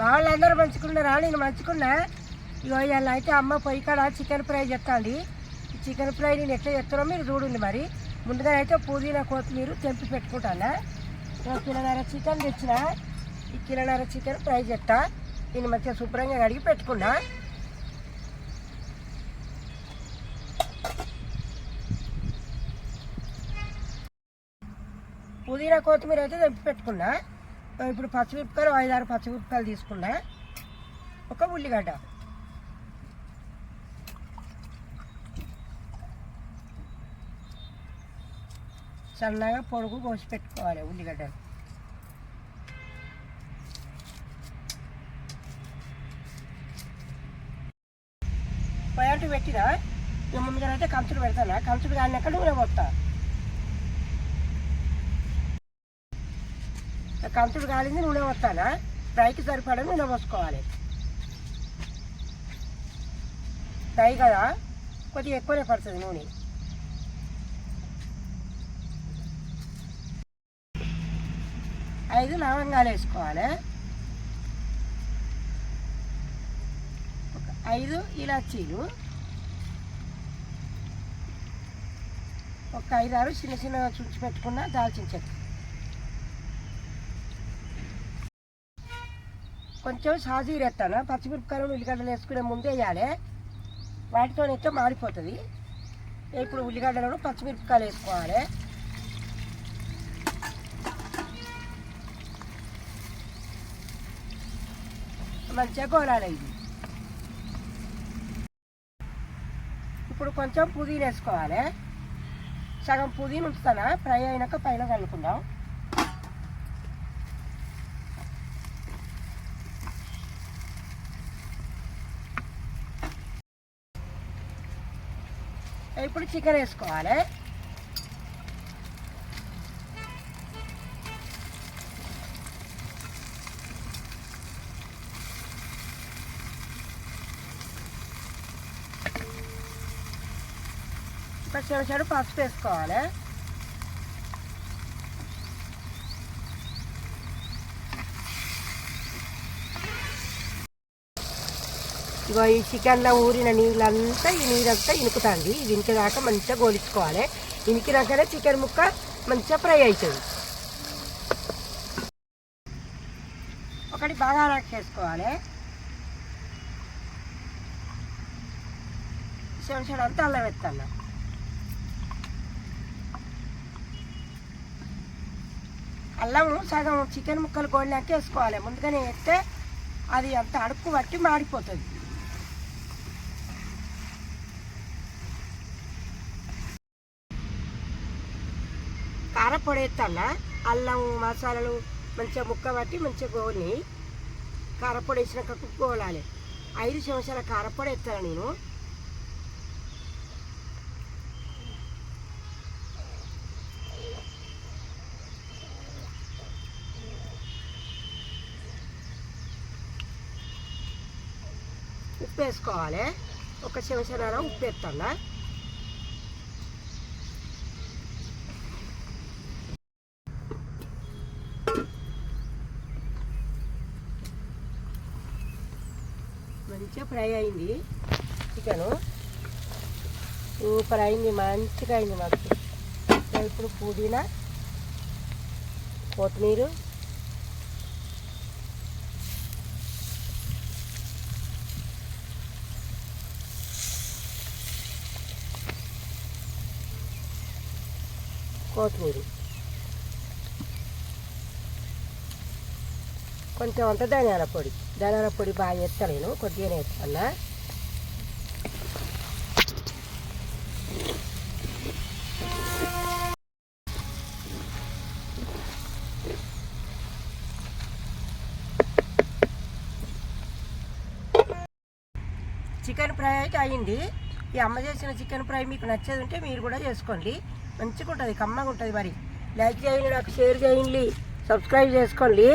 మా వాళ్ళందరూ మంచుకున్నారా నేను మంచుకున్నా ఇగో ఇలా అయితే అమ్మ పొయ్యి కాడ చికెన్ ఫ్రై చెప్తాండి చికెన్ ఫ్రై నేను ఎట్లా చెప్తారో మీరు చూడండి మరి. ముందుగా అయితే పుదీనా కొత్తిమీర తెంపి పెట్టుకుంటానా. ఇగో కిలోన్నర చికెన్ తెచ్చిన. ఈ కిలోన్నర చికెన్ ఫ్రై చెప్తా నేను మంచిగా శుభ్రంగా కడిగి పెట్టుకున్నా. పుదీనా కొత్తిమీర అయితే తెంపి పెట్టుకున్నా. ఇప్పుడు పచ్చిమిరపకాయలు ఐదారు పచ్చిమిరపకాయలు తీసుకున్నా. ఒక ఉల్లిగడ్డ. సన్నగా పొడుగు కోసి పెట్టుకోవాలి ఉల్లిగడ్డలు పొయ్యంటు పెట్టినా? ఇక ముందుగా అయితే కంచుడు పెడతానా? కంచుడు ఎక్కడ నూనె పోతా కంచుడు కాలింది నూనె వస్తానా ఫ్రైకి సరిపడా నూనె పోసుకోవాలి. ఫ్రై కదా? కొద్దిగా ఎక్కువనే పడుతుంది నూనె. ఐదు లవంగాలు వేసుకోవాలి. ఒక ఐదు ఇలాచీలు. ఒక ఐదు ఆరు చిన్న చిన్న చుంచి పెట్టుకున్న దాల్చిన చెక్క. కొంచెం సాజీరు వేస్తాను పచ్చిమిరపకాయలు ఉల్లిగడ్డలు వేసుకునే ముందే వేయాలి. వాటితో అయితే మారిపోతుంది ఇప్పుడు ఉల్లిగడ్డలను పచ్చిమిరపకాయలు వేసుకోవాలి. మంచిగా గోలాలి ఇది. ఇప్పుడు కొంచెం పుదీనా వేసుకోవాలి. సగం పుదీనా ఉంచుతానా? ఫ్రై అయినాక పైన కలుపుకుందాం ఇప్పుడు చికెన్ వేసుకోవాలి ఒక చెడు పసుపు వేసుకోవాలి ఇగో ఈ చికెన్లో ఊరిన నీళ్ళంతా ఈ నీరంతా ఇనుకుతుంది. ఇది ఇంకేదాకా మంచిగా గోలించుకోవాలి ఇనికినాకనే చికెన్ ముక్క మంచిగా ఫ్రై అవుతుంది ఒకటి బాగా వేసుకోవాలి చెడు అంతా అల్లం ఎత్తాను అల్లం సగం చికెన్ ముక్కలు గోలినాక వేసుకోవాలి. ముందుగానే వేస్తే అది అంత అడుక్కు పట్టి మాడిపోతుంది. కారపొడి వేస్తాను అల్లం మసాలాలు మంచిగా ముక్క పట్టి మంచిగా గోలి కారపొడి వేసినాక గోలాలి. ఐదు సంవత్సరాల కారపొడి వేస్తాను నేను. ఉప్పు వేసుకోవాలి. ఒక చెంచాల ఉప్పు వేస్తాను మంచిగా ఫ్రై అయింది. చికెను సూపర్ అయింది మంచిగా అయింది మాకు. ఇప్పుడు పుదీనా కొత్తిమీర కొత్తిమీర. కొంచెం అంత ధనియాల పొడి. ధనియాల పొడి బాగా వేస్తాను నేను కొద్దిగానే వేస్తాను చికెన్ ఫ్రై అయితే అయింది. ఈ అమ్మ చేసిన చికెన్ ఫ్రై మీకు నచ్చేది ఉంటే మీరు కూడా చేసుకోండి. మంచిగా ఉంటుంది కమ్మగా ఉంటుంది మరి. లైక్ చేయండి నాకు షేర్ చేయండి సబ్స్క్రైబ్ చేసుకోండి.